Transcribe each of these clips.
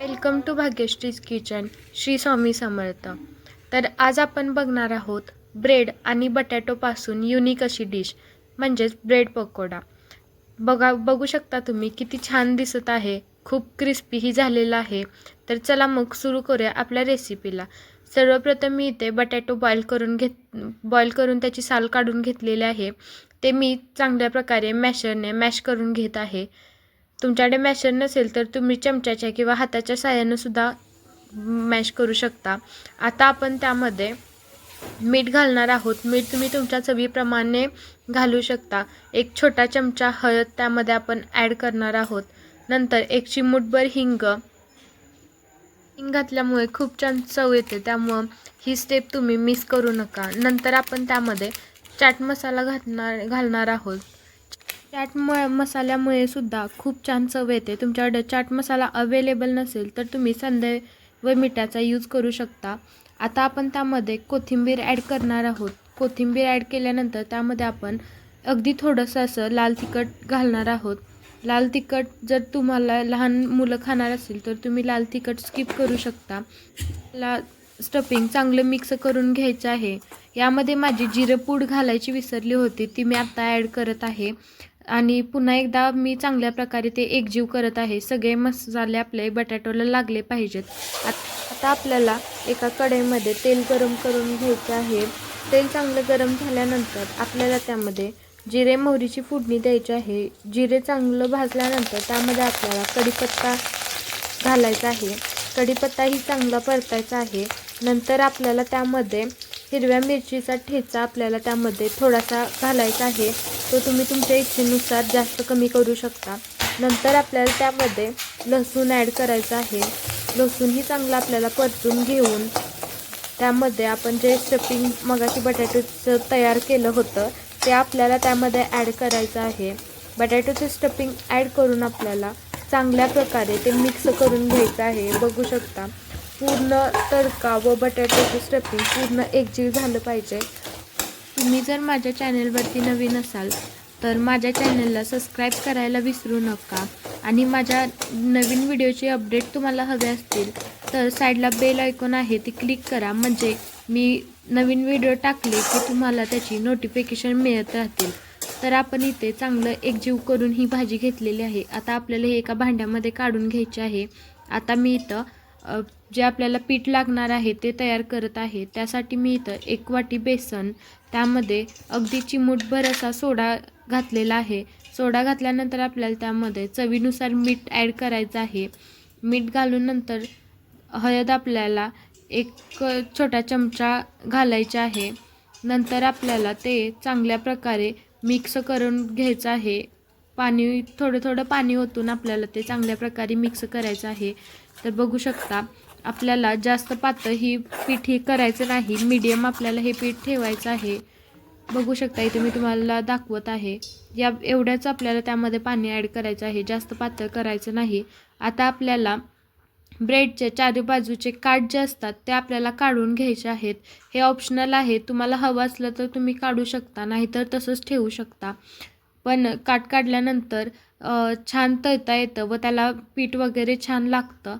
Welcome to Bhagyashree's kitchen Shri Swami Samarth. तर आज आपण बघणार आहोत ब्रेड आणि बटॅटोपासून युनिक अशी डिश म्हणजेच ब्रेड पकोडा. बघा बघू शकता तुम्ही किती छान दिसत आहे खूप क्रिस्पीही झालेला आहे. तर चला मग सुरू करूया आपल्या रेसिपीला सर्वप्रथम मी इथे बटॅटो बॉईल करून घेत बॉईल करून त्याची साल काढून घेतलेली आहे. ते मी चांगल्या प्रकारे मॅशरने मॅश करून घेत आहे. तुमच्याकडे मॅशर नसेल तर तुम्ही चमच्याच्या किंवा हाताच्या साह्यानं सुद्धा मॅश करू शकता. आता आपण त्यामध्ये मीठ घालणार आहोत. मीठ तुम्ही तुमच्या चवीप्रमाणे घालू शकता. एक छोटा चमचा हळद त्यामध्ये आपण ॲड करणार आहोत. नंतर एक चिमूटभर हिंग. हिंग घातल्यामुळे खूप छान चव येते. त्यामुळं ही स्टेप तुम्ही मिस करू नका. नंतर आपण त्यामध्ये चाट मसाला घालणार घालणार आहोत. चाट म मसाल्यामुळे सुद्धा खूप छान चव येते. तुमच्याकडे चाट मसाला अवेलेबल नसेल तर तुम्ही संदे व मिठाचा यूज करू शकता. आता आपण त्यामध्ये कोथिंबीर ॲड करणार आहोत. कोथिंबीर ॲड केल्यानंतर त्यामध्ये आपण अगदी थोडंसं असं लाल तिखट घालणार आहोत. लाल तिखट जर तुम्हाला लहान मुलं खाणार असेल तर तुम्ही लाल तिखट स्किप करू शकता. ला स्टफिंग चांगलं मिक्स करून घ्यायचं आहे. यामध्ये माझी जिरं पूड घालायची विसरली होती ती मी आत्ता ॲड करत आहे. आणि पुन्हा एकदा मी चांगल्या प्रकारे ते एकजीव करत आहे. सगळे मसाले आपले बटॅटोला लागले पाहिजेत. आता आपल्याला एका कढईमध्ये तेल गरम करून घ्यायचे आहे. तेल चांगलं गरम झाल्यानंतर आपल्याला त्यामध्ये जिरे मोहरीची फोडणी द्यायची आहे. जिरे चांगलं भाजल्यानंतर त्यामध्ये आपल्याला कढीपत्ता घालायचा आहे. कढीपत्ताही चांगला परतायचा आहे. नंतर आपल्याला त्यामध्ये हिरव्या मिरचीचा ठेचा आपल्याला त्यामध्ये थोडासा घालायचा आहे. तो तुम्ही तुमच्या इच्छेनुसार जास्त कमी करू शकता. नंतर आपल्याला त्यामध्ये लसूण ॲड करायचं आहे. लसूणही चांगलं आपल्याला परतून घेऊन त्यामध्ये आपण जे स्टफिंग मगाशी बटाट्याचं तयार केलं होतं ते आपल्याला त्यामध्ये ॲड करायचं आहे. बटाट्याचं स्टफिंग ॲड करून आपल्याला चांगल्या प्रकारे ते मिक्स करून घ्यायचं आहे. बघू शकता. पूर्ण तडका व बटाट्याचे स्टफिंग पूर्ण एकजीव झालं पाहिजे. तुम्ही जर माझ्या चॅनेलवरती नवीन असाल तर माझ्या चॅनलला सबस्क्राईब करायला विसरू नका. आणि माझ्या नवीन व्हिडिओचे अपडेट तुम्हाला हवे असतील तर साईडला बेल आयकॉन आहे ती क्लिक करा. म्हणजे मी नवीन व्हिडिओ टाकले की तुम्हाला त्याची नोटिफिकेशन मिळत राहतील. तर आपण इथे चांगलं एकजीव करून ही भाजी घेतलेली आहे. आता आपल्याला हे एका भांड्यामध्ये काढून घ्यायचे आहे. आता मी इथं जे आपल्याला पीठ लागणार आहे ते तयार करत आहे. त्यासाठी मी इथं एक वाटी बेसन त्यामध्ये अगदी चिमूटभर असा सोडा घातलेला आहे. सोडा घातल्यानंतर आपल्याला त्यामध्ये चवीनुसार मीठ ॲड करायचं आहे. मीठ घालून नंतर हळद आपल्याला एक छोटा चमचा घालायचा आहे. नंतर आपल्याला ते चांगल्या प्रकारे मिक्स करून घ्यायचं आहे. पाणी थोडं थोडं पाणी ओतून आपल्याला ते चांगल्या प्रकारे मिक्स करायचं आहे. तर बघू शकता आपल्याला जास्त पातळ ही पीठ ही करायचं नाही. मीडियम आपल्याला हे पीठ ठेवायचं आहे. बघू शकता इथे मी तुम्हाला दाखवत आहे. या एवढ्याच आपल्याला त्यामध्ये पाणी ॲड करायचं आहे. जास्त पातळ करायचं नाही. आता आपल्याला ब्रेडचे चारी बाजूचे काठ जे असतात ते आपल्याला काढून घ्यायचे आहेत. हे ऑप्शनल आहे. तुम्हाला हवं असलं तर तुम्ही काढू शकता नाहीतर तसंच ठेवू शकता. पण काठ काढल्यानंतर छान तळता येतं व त्याला पीठ वगैरे छान लागतं.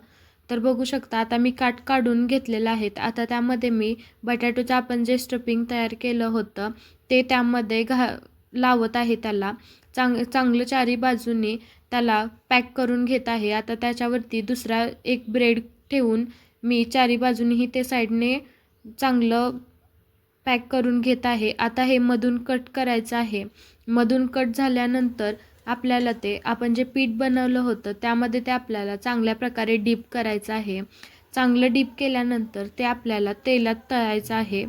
तर बघू शकता आता मी काठ काढून घेतलेलं आहेत आता त्यामध्ये मी बटाटोचं आपण जे स्टपिंग तयार केलं होतं ते त्यामध्ये घा लावत आहे त्याला. चांग चांगलं चारी बाजूने त्याला पॅक करून घेत आहे. आता त्याच्यावरती दुसरा एक ब्रेड ठेवून मी चारी बाजूनेही ते साईडने चांगलं पॅक करून घेत आहे. आता हे मधून कट करायचं आहे. मधून कट झाल्यानंतर आपल्याला ते आपण जे पीठ बनवलं होतं त्यामध्ये ते आपल्याला चांगल्या प्रकारे डीप करायचं आहे. चांगलं डीप केल्यानंतर ते आपल्याला तेलात तळायचं आहे.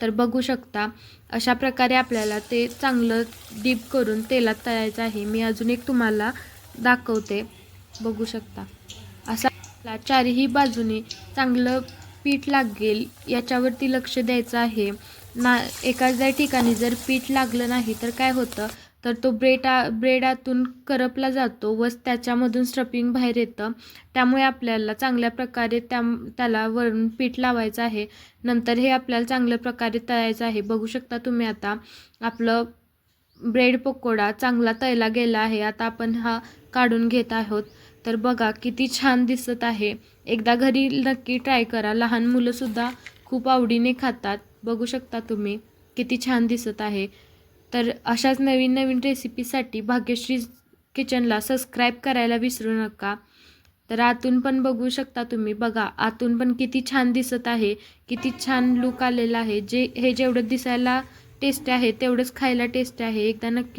तर बघू शकता अशा प्रकारे आपल्याला ते चांगलं डीप करून तेलात तळायचं आहे. मी अजून एक तुम्हाला दाखवते. बघू शकता. असा चारही बाजूने चांगलं पीठ लागेल याच्यावरती लक्ष द्यायचं आहे. ना एखाद्या ठिकाणी जर पीठ लागलं नाही तर काय होतं? तर तो ब्रेडा ब्रेडातून करपला जातो व त्याच्यामधून स्ट्रपिंग बाहेर येतं. त्यामुळे आपल्याला चांगल्या प्रकारे त्या त्याला वरून पीठ लावायचं आहे. नंतर हे आपल्याला चांगल्या प्रकारे तळायचं आहे. बघू शकता तुम्ही आता आपलं ब्रेड पकोडा चांगला तळला गेला आहे. आता आपण हा काढून घेत आहोत. तर बघा किती छान दिसत आहे. एकदा घरी नक्की ट्राय करा. लहान मुलंसुद्धा खूप आवडीने खातात. बघू शकता तुम्ही किती छान दिसत आहे. तर अशाच नवीन नवीन रेसिपीसाठी भाग्यश्री किचनला सबस्क्राईब करायला विसरू नका. तर आतून पण बघू शकता तुम्ही. बघा आतून पण किती छान दिसत आहे. किती छान लुक आलेला आहे. जे हे जेवढं दिसायला टेस्टी आहे तेवढंच खायला टेस्टी आहे. एकदा नक्की